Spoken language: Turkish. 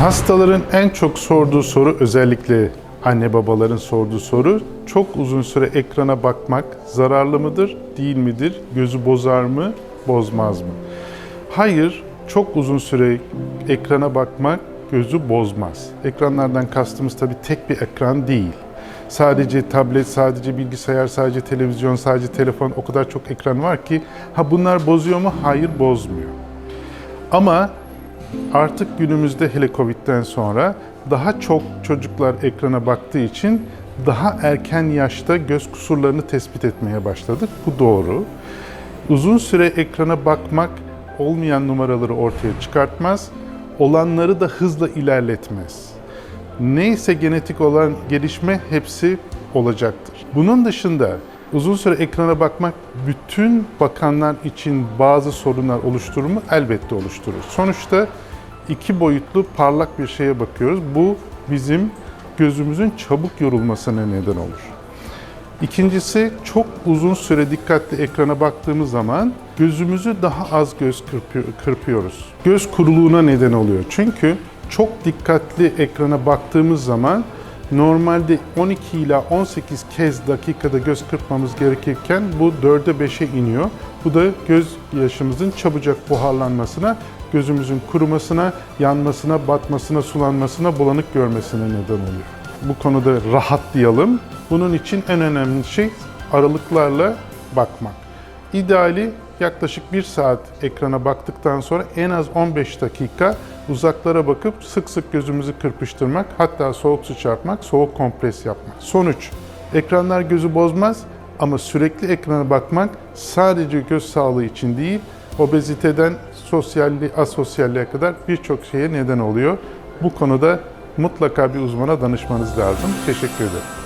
Hastaların en çok sorduğu soru özellikle anne babaların sorduğu soru çok uzun süre ekrana bakmak zararlı mıdır, değil midir? Gözü bozar mı, bozmaz mı? Hayır, çok uzun süre ekrana bakmak gözü bozmaz. Ekranlardan kastımız tabii tek bir ekran değil. Sadece tablet, sadece bilgisayar, sadece televizyon, sadece telefon o kadar çok ekran var ki ha bunlar bozuyor mu? Hayır bozmuyor. Ama artık günümüzde hele Covid'den sonra daha çok çocuklar ekrana baktığı için daha erken yaşta göz kusurlarını tespit etmeye başladık. Bu doğru. Uzun süre ekrana bakmak olmayan numaraları ortaya çıkartmaz, olanları da hızla ilerletmez. Neyse genetik olan gelişme hepsi olacaktır. Bunun dışında uzun süre ekrana bakmak bütün bakanlar için bazı sorunlar oluşturur mu? Elbette oluşturur. Sonuçta iki boyutlu parlak bir şeye bakıyoruz. Bu bizim gözümüzün çabuk yorulmasına neden olur. İkincisi çok uzun süre dikkatli ekrana baktığımız zaman gözümüzü daha az göz kırpıyor- kırpıyoruz. Göz kuruluğuna neden oluyor. Çünkü çok dikkatli ekrana baktığımız zaman normalde 12 ila 18 kez dakikada göz kırpmamız gerekirken bu 4'e 5'e iniyor. Bu da göz yaşımızın çabucak buharlanmasına, gözümüzün kurumasına, yanmasına, batmasına, sulanmasına, bulanık görmesine neden oluyor. Bu konuda rahatlayalım. Bunun için en önemli şey aralıklarla bakmak. İdeali yaklaşık 1 saat ekrana baktıktan sonra en az 15 dakika uzaklara bakıp sık sık gözümüzü kırpıştırmak, hatta soğuk su çarpmak, soğuk kompres yapmak. Sonuç, ekranlar gözü bozmaz ama sürekli ekrana bakmak sadece göz sağlığı için değil, obeziteden sosyalliğe, asosyalliğe kadar birçok şeye neden oluyor. Bu konuda mutlaka bir uzmana danışmanız lazım. Teşekkür ederim.